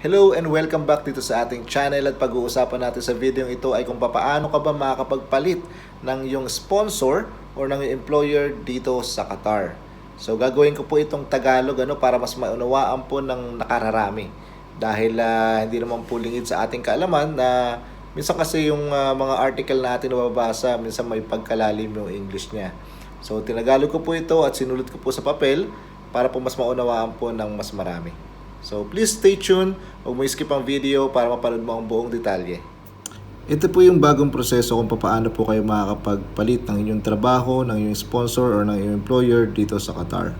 Hello and welcome back dito sa ating channel at pag-uusapan natin sa video ito ay kung paano ka ba makakapagpalit ng iyong sponsor or ng iyong employer dito sa Qatar. So gagawin ko po itong Tagalog ano para mas maunawaan po ng nakararami. Dahil ah, hindi naman po lingid sa ating kaalaman na minsan kasi yung ah, mga article natin na mababasa, minsan may pagkalalim yung English niya. So tinagalog ko po ito at sinulat ko po sa papel para po mas maunawaan po ng mas marami. So please stay tuned, huwag mo skip ang video para mapanood mo ang buong detalye. Ito po yung bagong proseso kung paano po kayo makakapagpalit ng inyong trabaho, ng inyong sponsor or ng inyong employer dito sa Qatar.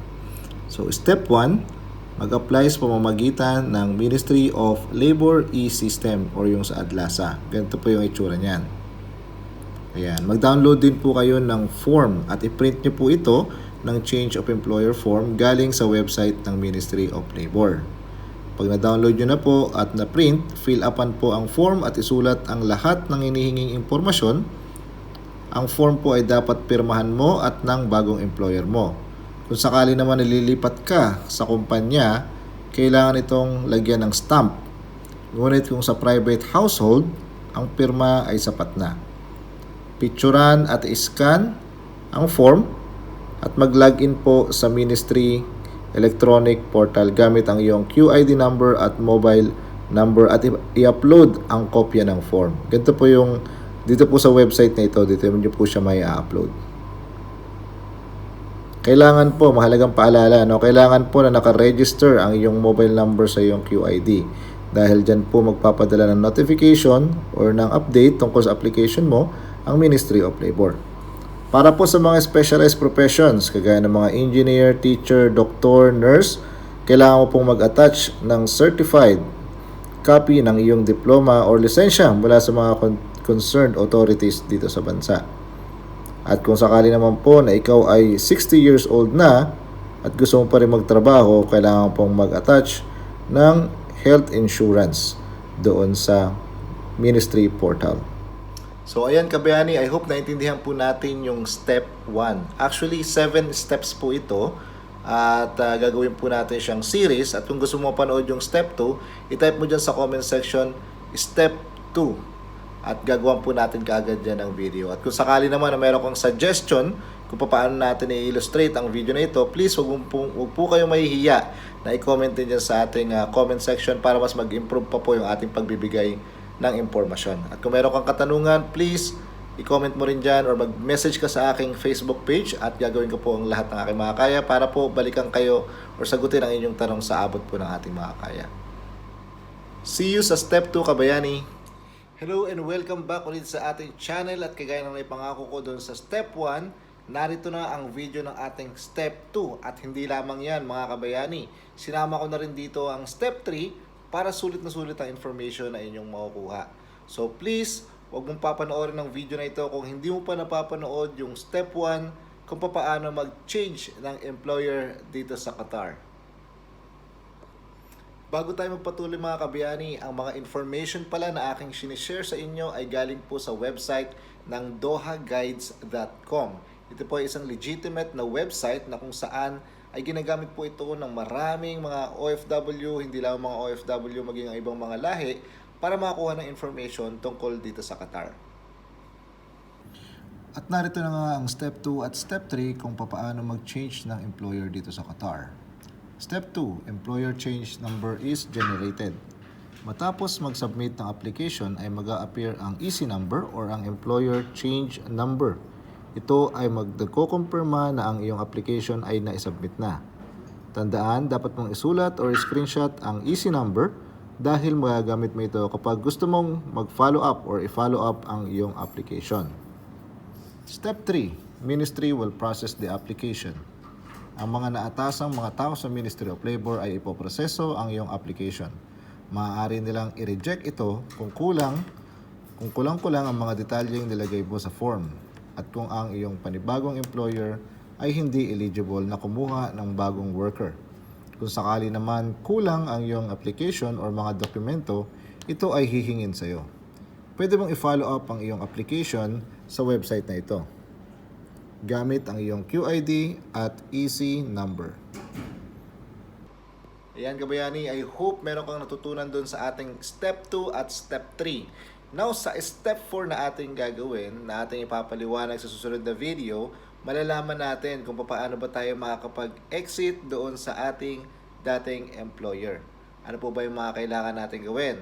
So step 1, mag-apply sa pamamagitan ng Ministry of Labor e-System or yung sa Adlasa. Ganito po yung itsura niyan. Ayan, mag-download din po kayo ng form at i-print nyo po ito ng Change of Employer form galing sa website ng Ministry of Labor. Pag na-download nyo na po at na-print, fill upan po ang form at isulat ang lahat ng hinihinging impormasyon. Ang form po ay dapat pirmahan mo at ng bagong employer mo. Kung sakali naman nililipat ka sa kumpanya, kailangan itong lagyan ng stamp. Ngunit kung sa private household, ang pirma ay sapat na. Picturan at scan ang form at mag-login po sa Ministry electronic portal gamit ang iyong QID number at mobile number at i-upload ang kopya ng form. Ganito po yung dito po sa website na ito, dito niyo po siya may upload Kailangan po, mahalagang paalala, no? kailangan po na nakaregister ang iyong mobile number sa iyong QID. Dahil dyan po magpapadala ng notification or ng update tungkol sa application mo ang Ministry of Labor. Para po sa mga specialized professions, kagaya ng mga engineer, teacher, doctor, nurse, kailangan mo pong mag-attach ng certified copy ng iyong diploma or lisensya mula sa mga con- concerned authorities dito sa bansa. At kung sakali naman po na ikaw ay 60 years old na at gusto mo pa rin magtrabaho, kailangan pong mag-attach ng health insurance doon sa ministry portal. So ayan kabayani, I hope naintindihan po natin yung step 1. Actually, 7 steps po ito at ah, gagawin po natin siyang series at kung gusto mo panood yung step 2, i-type mo dyan sa comment section step 2 at gagawan po natin kaagad dyan ng video. At kung sakali naman na meron kang suggestion kung paano natin i-illustrate ang video na ito, please wag, mo po, wag po kayong mahihiya na i-comment din dyan sa ating ah, comment section para mas mag-improve pa po yung ating pagbibigay ng impormasyon. At kung meron kang katanungan, please i-comment mo rin dyan or mag-message ka sa aking Facebook page at gagawin ko po ang lahat ng aking mga kaya para po balikan kayo or sagutin ang inyong tanong sa abot po ng ating mga kaya. See you sa step 2 kabayani. Hello and welcome back ulit sa ating channel at kagaya ng naipangako ko doon sa step 1, narito na ang video ng ating step 2 at hindi lamang yan mga kabayani. Sinama ko na rin dito ang step 3 para sulit na sulit ang information na inyong makukuha. So please, huwag mong papanoorin ng video na ito kung hindi mo pa napapanood yung step 1 kung paano mag-change ng employer dito sa Qatar. Bago tayo magpatuloy mga kabiyani, ang mga information pala na aking sinishare sa inyo ay galing po sa website ng dohaguides.com. Ito po ay isang legitimate na website na kung saan ay ginagamit po ito ng maraming mga OFW, hindi lang mga OFW, maging ang ibang mga lahi, para makakuha ng information tungkol dito sa Qatar. At narito na nga ang step 2 at step 3 kung paano mag-change ng employer dito sa Qatar. Step 2, employer change number is generated. Matapos mag-submit ng application ay mag appear ang EC number or ang employer change number. Ito ay magdagko-confirma na ang iyong application ay na-submit na. Tandaan, dapat mong isulat or screenshot ang EC number dahil magagamit mo ito kapag gusto mong mag-follow up or i-follow up ang iyong application. Step 3, Ministry will process the application. Ang mga naatasang mga tao sa Ministry of Labor ay ipoproseso ang iyong application. Maaari nilang i-reject ito kung kulang kung kulang-kulang ang mga detalyeng nilagay mo sa form at kung ang iyong panibagong employer ay hindi eligible na kumuha ng bagong worker. Kung sakali naman kulang ang iyong application or mga dokumento, ito ay hihingin sa iyo. Pwede mong i-follow up ang iyong application sa website na ito gamit ang iyong QID at EC number. Ayan kabayani, I hope meron kang natutunan doon sa ating step 2 at step 3. Now sa step 4 na ating gagawin, na ating ipapaliwanag sa susunod na video, malalaman natin kung paano ba tayo makakapag-exit doon sa ating dating employer. Ano po ba yung mga kailangan natin gawin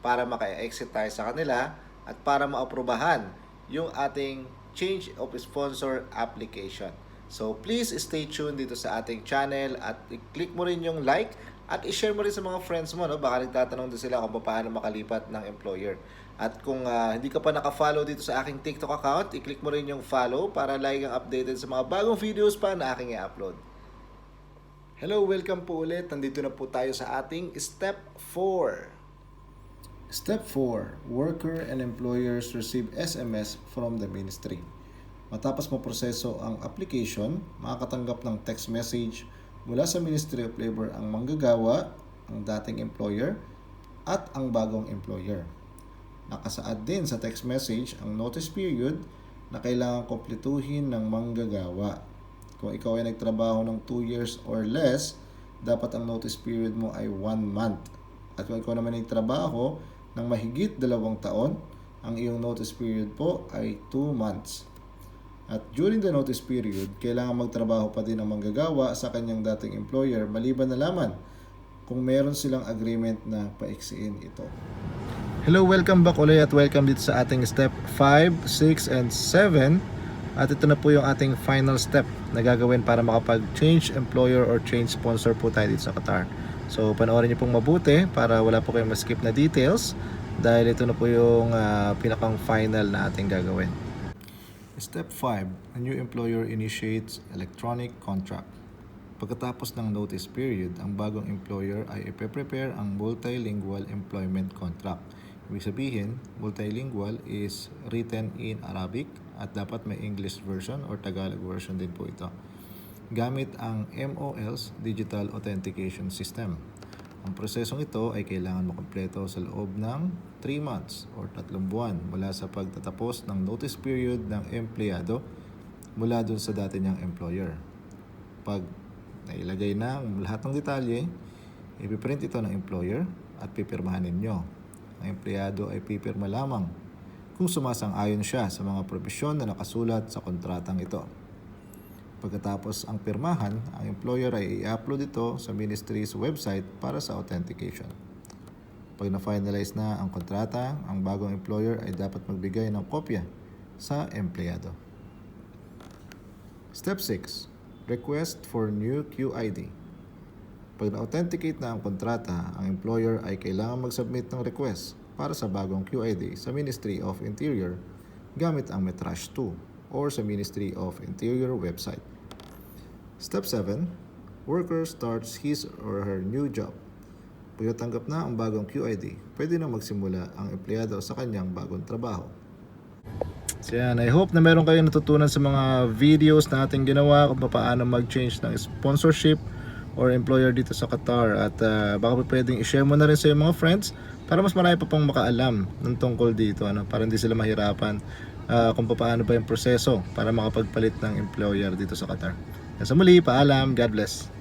para maka-exit tayo sa kanila at para maaprubahan yung ating change of sponsor application. So please stay tuned dito sa ating channel at i-click mo rin yung like at i-share mo rin sa mga friends mo. No? Baka nagtatanong din sila kung paano makalipat ng employer. At kung ah, hindi ka pa naka-follow dito sa aking TikTok account, i-click mo rin yung follow para lagi kang updated sa mga bagong videos pa na aking i-upload. Hello, welcome po ulit. Nandito na po tayo sa ating step 4. Step 4. Worker and employers receive SMS from the ministry. Matapos maproseso ang application, makakatanggap ng text message mula sa Ministry of Labor ang manggagawa, ang dating employer, at ang bagong employer. Nakasaad din sa text message ang notice period na kailangan kompletuhin ng manggagawa. Kung ikaw ay nagtrabaho ng 2 years or less, dapat ang notice period mo ay 1 month. At kung ikaw naman ay nagtrabaho ng mahigit dalawang taon, ang iyong notice period po ay 2 months. At during the notice period, kailangan magtrabaho pa din ang manggagawa sa kanyang dating employer maliban na laman kung meron silang agreement na paiksiin ito. Hello, welcome back ulit at welcome dito sa ating step 5, 6, and 7. At ito na po yung ating final step na gagawin para makapag-change employer or change sponsor po tayo dito sa Qatar. So, panoorin niyo pong mabuti para wala po kayong ma-skip na details dahil ito na po yung ah, pinakang final na ating gagawin. Step 5, a new employer initiates electronic contract. Pagkatapos ng notice period, ang bagong employer ay ipe-prepare ang multilingual employment contract. Ibig sabihin, multilingual is written in Arabic at dapat may English version or Tagalog version din po ito. Gamit ang MOL's Digital Authentication System. Ang prosesong ito ay kailangan makompleto sa loob ng 3 months or 3 buwan mula sa pagtatapos ng notice period ng empleyado mula dun sa dati niyang employer. Pag nailagay na lahat ng detalye, ipiprint ito ng employer at pipirmahan ninyo. Ang empleyado ay pipirma lamang kung sumasang-ayon siya sa mga probisyon na nakasulat sa kontratang ito. Pagkatapos ang pirmahan, ang employer ay i-upload ito sa ministry's website para sa authentication. Pag na-finalize na ang kontrata, ang bagong employer ay dapat magbigay ng kopya sa empleyado. Step 6. Request for new QID. Pag na-authenticate na ang kontrata, ang employer ay kailangan mag-submit ng request para sa bagong QID sa Ministry of Interior gamit ang Metrash 2 or sa Ministry of Interior website. Step 7. Worker starts his or her new job. Pag natanggap na ang bagong QID, pwede na magsimula ang empleyado sa kanyang bagong trabaho. So yan, I hope na meron kayong natutunan sa mga videos na ating ginawa kung paano mag-change ng sponsorship or employer dito sa Qatar at uh, baka pwedeng i-share mo na rin sa iyong mga friends para mas marami pa pang makaalam ng tungkol dito ano para hindi sila mahirapan uh, kung paano ba yung proseso para makapagpalit ng employer dito sa Qatar. Sa muli, paalam, God bless.